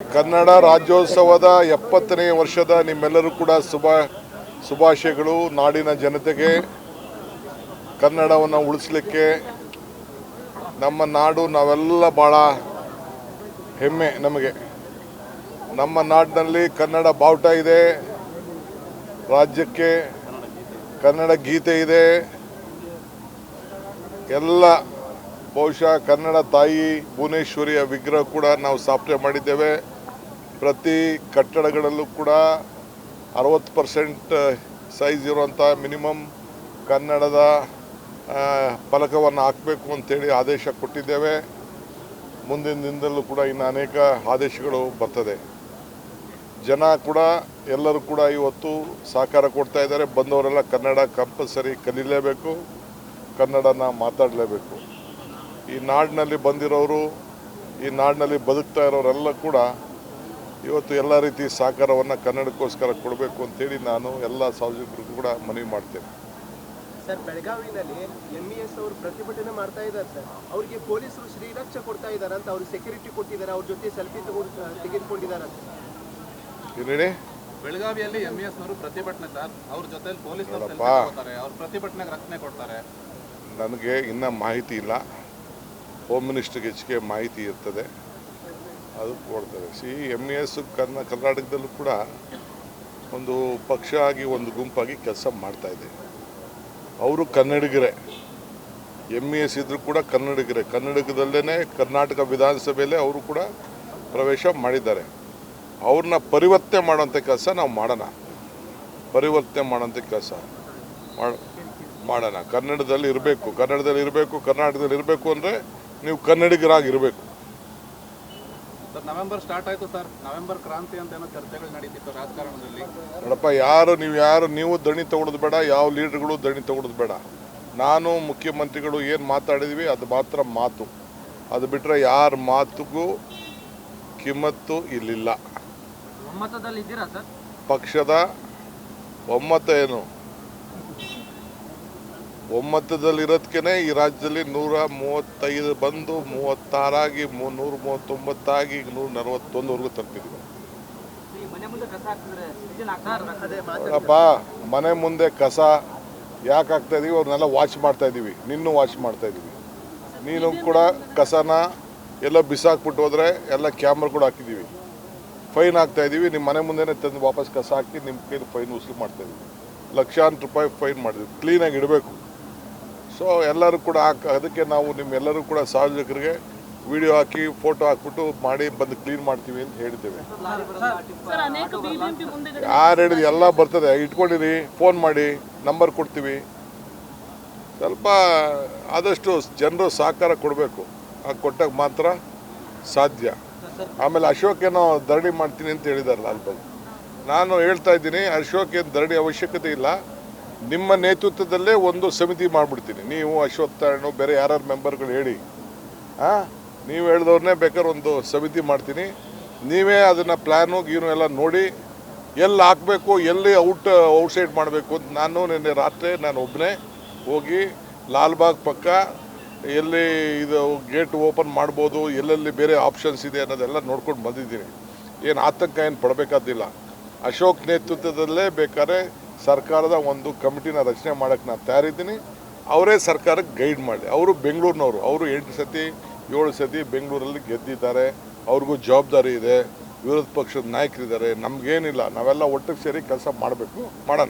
ಕನ್ನಡ ರಾಜ್ಯೋತ್ಸವದ ಎಪ್ಪತ್ತನೇ ವರ್ಷದ ನಿಮ್ಮೆಲ್ಲರೂ ಕೂಡ ಶುಭ, ಶುಭಾಶಯಗಳು ನಾಡಿನ ಜನತೆಗೆ. ಕನ್ನಡವನ್ನು ಉಳಿಸ್ಲಿಕ್ಕೆ ನಮ್ಮ ನಾಡು ನಾವೆಲ್ಲ ಭಾಳ ಹೆಮ್ಮೆ ನಮಗೆ. ನಮ್ಮ ನಾಡಿನಲ್ಲಿ ಕನ್ನಡ ಬಾವುಟ ಇದೆ, ರಾಜ್ಯಕ್ಕೆ ಕನ್ನಡ ಗೀತೆ ಇದೆ. ಎಲ್ಲ ಬಹುಶಃ ಕನ್ನಡ ತಾಯಿ ಭುವನೇಶ್ವರಿಯ ವಿಗ್ರಹ ಕೂಡ ನಾವು ಸ್ಥಾಪನೆ ಮಾಡಿದ್ದೇವೆ. ಪ್ರತಿ ಕಟ್ಟಡಗಳಲ್ಲೂ ಕೂಡ ಅರವತ್ತು ಪರ್ಸೆಂಟ್ ಸೈಜ್ ಇರುವಂಥ ಮಿನಿಮಮ್ ಕನ್ನಡದ ಫಲಕವನ್ನು ಹಾಕಬೇಕು ಅಂತೇಳಿ ಆದೇಶ ಕೊಟ್ಟಿದ್ದೇವೆ. ಮುಂದಿನ ದಿನದಲ್ಲೂ ಕೂಡ ಇನ್ನು ಅನೇಕ ಆದೇಶಗಳು ಬರ್ತದೆ. ಜನ ಕೂಡ, ಎಲ್ಲರೂ ಕೂಡ ಇವತ್ತು ಸಹಕಾರ ಕೊಡ್ತಾ ಇದ್ದಾರೆ. ಬಂದವರೆಲ್ಲ ಕನ್ನಡ ಕಂಪಲ್ಸರಿ ಕಲೀಲೇಬೇಕು. ಕನ್ನಡನ ಮಾತಾಡಲೇಬೇಕು. ಈ ನಾಡಿನಲ್ಲಿ ಬಂದಿರೋರು ಈ ನಾಡಿನಲ್ಲಿ ಬದುಕ್ತಾ ಇರೋರೆಲ್ಲ ಕೂಡ ಇವತ್ತು ಎಲ್ಲ ರೀತಿ ಸಹಕಾರವನ್ನು ಕನ್ನಡಕ್ಕೋಸ್ಕರ ಕೊಡಬೇಕು ಅಂತೇಳಿ ನಾನು ಎಲ್ಲ ಸಾರ್ವಜನಿಕರಿಗೂ ಕೂಡ ಮನವಿ ಮಾಡ್ತೇನೆ. ಸರ್ ಬೆಳಗಾವಿನಲ್ಲಿ ಎಸ್ ಅವರು ಪ್ರತಿಭಟನೆ ಮಾಡ್ತಾ ಇದ್ದಾರೆ ಸರ್. ಅವರಿಗೆ ಪೊಲೀಸರು ಶ್ರೀರಕ್ಷೆ ಕೊಡ್ತಾ ಇದ್ದಾರೆ ಅಂತ ಅವರು ಸೆಕ್ಯೂರಿಟಿ ಕೊಟ್ಟಿದ್ದಾರೆ ಅವ್ರ ಜೊತೆ ಸೆಲ್ಫಿ ತಗೊಂಡು ತೆಗೆದುಕೊಂಡಿದ್ದಾರೆ ಏನೇಳಿ ಬೆಳಗಾವಿಯಲ್ಲಿ ಎಂಇಎಸ್ ಅವರು ಪ್ರತಿಭಟನೆ ಸರ್. ಅವ್ರ ಜೊತೆ ಪೊಲೀಸರು ಪ್ರತಿಭಟನೆಗೆ ರಕ್ಷಣೆ ಕೊಡ್ತಾರೆ. ನನಗೆ ಇನ್ನೂ ಮಾಹಿತಿ ಇಲ್ಲ. ಹೋಮ್ ಮಿನಿಸ್ಟ್ರಿಗೆ ಹೆಚ್ಚಿಗೆ ಮಾಹಿತಿ ಇರ್ತದೆ. ಅದು ಕೊಡ್ತಾರೆ. ಸಿ ಎಂ ಎಸ್ ಕರ್ನಾ ಕರ್ನಾಟಕದಲ್ಲೂ ಕೂಡ ಒಂದು ಪಕ್ಷ ಆಗಿ, ಒಂದು ಗುಂಪಾಗಿ ಕೆಲಸ ಮಾಡ್ತಾ ಇದೆ. ಅವರು ಕನ್ನಡಿಗರೇ. ಎಂ ಎಸ್ ಇದ್ರು ಕೂಡ ಕನ್ನಡಿಗರೇ. ಕನ್ನಡಕದಲ್ಲೇ ಕರ್ನಾಟಕ ವಿಧಾನಸಭೆಯಲ್ಲೇ ಅವರು ಕೂಡ ಪ್ರವೇಶ ಮಾಡಿದ್ದಾರೆ. ಅವ್ರನ್ನ ಪರಿವರ್ತನೆ ಮಾಡೋಂಥ ಕೆಲಸ ನಾವು ಮಾಡೋಣ. ಪರಿವರ್ತನೆ ಮಾಡೋಂಥ ಕೆಲಸ ಮಾಡ, ಮಾಡೋಣ. ಕನ್ನಡದಲ್ಲಿ ಇರಬೇಕು. ಕನ್ನಡದಲ್ಲಿ ಇರಬೇಕು, ಕರ್ನಾಟಕದಲ್ಲಿ ಇರಬೇಕು ಅಂದರೆ ನೀವು ಕನ್ನಡಿಗರಾಗಿರಬೇಕು. ನವೆಂಬರ್ ಸ್ಟಾರ್ಟ್ ಆಯ್ತು ಸರ್. ನವೆಂಬರ್ ಕ್ರಾಂತಿ ಅಂತ ಏನೋ ಚರ್ಚೆಗಳು ನಡೀತಿತ್ತು ರಾಜಕಾರಣದಲ್ಲಿ. ನೋಡಪ್ಪ ಯಾರು ನೀವು ಯಾರು ನೀವು ದಣಿ ತಗೊಳ್ಳೋದು ಬೇಡ ಯಾವ ಲೀಡರ್ಗಳು ದಣಿ ತಗೊಳ್ಳೋದು ಬೇಡ. ನಾನು ಮುಖ್ಯಮಂತ್ರಿಗಳು ಏನು ಮಾತಾಡಿದ್ವಿ ಅದು ಮಾತ್ರ ಮಾತು. ಅದು ಬಿಟ್ಟರೆ ಯಾರ ಮಾತುಗೂ ಕಿಮ್ಮತ್ತು ಇಲ್ಲಿಲ್ಲ. ಒಮ್ಮತದಲ್ಲಿ ಇದ್ದೀರಾ ಸರ್? ಪಕ್ಷದ ಒಮ್ಮತ ಏನು? ಒಮ್ಮತದಲ್ಲಿರೋದಕ್ಕೆ ಈ ರಾಜ್ಯದಲ್ಲಿ ನೂರ ಮೂವತ್ತೈದು ಬಂದು ಮೂವತ್ತಾರಾಗಿ ಮೂ- ನೂರ ಮೂವತ್ತೊಂಬತ್ತಾಗಿ ಈಗ ನೂರ ನಲವತ್ತೊಂದುವರೆಗೂ ತಲುಪಿದ್ವಿ. ಅಪ್ಪ ಮನೆ ಮುಂದೆ ಕಸ ಯಾಕೆ ಹಾಕ್ತಾ ಇದೀವಿ? ಅವ್ರನ್ನೆಲ್ಲ ವಾಚ್ ಮಾಡ್ತಾ ಇದ್ದೀವಿ ನಿನ್ನೂ ವಾಚ್ ಮಾಡ್ತಾ ಇದ್ದೀವಿ ನೀನು ಕೂಡ ಕಸನ ಎಲ್ಲ ಬಿಸಾಕ್ಬಿಟ್ಟು ಹೋದ್ರೆ ಎಲ್ಲ ಕ್ಯಾಮ್ರಾ ಕೂಡ ಹಾಕಿದ್ದೀವಿ ಫೈನ್ ಹಾಕ್ತಾ ಇದ್ದೀವಿ ನಿಮ್ಮ ಮನೆ ಮುಂದೆನೇ ತಂದು ವಾಪಸ್ ಕಸ ಹಾಕಿ ನಿಮ್ಮ ಕೈಲಿ ಫೈನ್ ವಸೂಲು ಮಾಡ್ತಾ ಇದ್ದೀವಿ ಲಕ್ಷಾಂತರ ರೂಪಾಯಿ ಫೈನ್ ಮಾಡಿದ್ವಿ. ಕ್ಲೀನಾಗಿ ಇಡಬೇಕು. ಸೊ ಎಲ್ಲರೂ ಕೂಡ ಹಾಕ್ ಅದಕ್ಕೆ ನಾವು ನಿಮ್ಮೆಲ್ಲರೂ ಕೂಡ ಸಾರ್ವಜನಿಕರಿಗೆ ವಿಡಿಯೋ ಹಾಕಿ ಫೋಟೋ ಹಾಕ್ಬಿಟ್ಟು ಮಾಡಿ ಬಂದು ಕ್ಲೀನ್ ಮಾಡ್ತೀವಿ ಅಂತ ಹೇಳಿದ್ದೇವೆ. ಯಾರು ಹೇಳಿದ್ರು ಎಲ್ಲ ಬರ್ತದೆ. ಇಟ್ಕೊಂಡಿರಿ ಫೋನ್ ಮಾಡಿ ನಂಬರ್ ಕೊಡ್ತೀವಿ. ಸ್ವಲ್ಪ ಆದಷ್ಟು ಜನರು ಸಹಕಾರ ಕೊಡಬೇಕು. ಆ ಕೊಟ್ಟಾಗ ಮಾತ್ರ ಸಾಧ್ಯ. ಆಮೇಲೆ ಅಶೋಕ್ ಏನೋ ಧರಣಿ ಮಾಡ್ತೀನಿ ಅಂತ ಹೇಳಿದ್ದಾರೆ ಅಲ್ಲಿ ನಾನು ಹೇಳ್ತಾ ಇದ್ದೀನಿ ಅಶೋಕ್ ಏನು ಧರಣಿ ಅವಶ್ಯಕತೆ ಇಲ್ಲ. ನಿಮ್ಮ ನೇತೃತ್ವದಲ್ಲೇ ಒಂದು ಸಮಿತಿ ಮಾಡಿಬಿಡ್ತೀನಿ. ನೀವು ಅಶ್ವತ್ಥಾರಣು ಬೇರೆ ಯಾರ್ಯಾರು ಮೆಂಬರ್ಗಳು ಹೇಳಿ. ಹಾಂ ನೀವು ಹೇಳಿದವ್ರನ್ನೇ ಬೇಕಾದ್ರೆ ಒಂದು ಸಮಿತಿ ಮಾಡ್ತೀನಿ. ನೀವೇ ಅದನ್ನು ಪ್ಲ್ಯಾನು ಗೀನು ಎಲ್ಲ ನೋಡಿ, ಎಲ್ಲಿ ಹಾಕಬೇಕು, ಎಲ್ಲಿ ಔಟ್, ಔಟ್ಸೈಡ್ ಮಾಡಬೇಕು ಅಂತ ನಾನು ನಿನ್ನೆ ರಾತ್ರಿ ನಾನು ಒಬ್ಬನೇ ಹೋಗಿ ಲಾಲ್ಬಾಗ್ ಪಕ್ಕ ಎಲ್ಲಿ ಇದು ಗೇಟ್ ಓಪನ್ ಮಾಡ್ಬೋದು, ಎಲ್ಲೆಲ್ಲಿ ಬೇರೆ ಆಪ್ಷನ್ಸ್ ಇದೆ ಅನ್ನೋದೆಲ್ಲ ನೋಡ್ಕೊಂಡು ಬಂದಿದ್ದೀನಿ. ಏನು ಆತಂಕ ಏನು ಪಡಬೇಕಾದಿಲ್ಲ. ಅಶೋಕ್ ನೇತೃತ್ವದಲ್ಲೇ ಬೇಕಾದ್ರೆ ಸರ್ಕಾರದ ಒಂದು ಕಮಿಟಿನ ರಚನೆ ಮಾಡೋಕ್ಕೆ ನಾನು ತಯಾರಿದ್ದೀನಿ. ಅವರೇ ಸರ್ಕಾರಕ್ಕೆ ಗೈಡ್ ಮಾಡಿ. ಅವರು ಬೆಂಗಳೂರಿನವರು. ಅವರು ಎಂಟು ಸತಿ, ಏಳು ಸತಿ ಬೆಂಗಳೂರಲ್ಲಿ ಗೆದ್ದಿದ್ದಾರೆ. ಅವ್ರಿಗೂ ಜವಾಬ್ದಾರಿ ಇದೆ. ವಿರೋಧ ಪಕ್ಷದ ನಾಯಕರಿದ್ದಾರೆ. ನಮಗೇನಿಲ್ಲ. ನಾವೆಲ್ಲ ಒಟ್ಟಿಗೆ ಸೇರಿ ಕೆಲಸ ಮಾಡಬೇಕು. ಮಾಡೋಣ.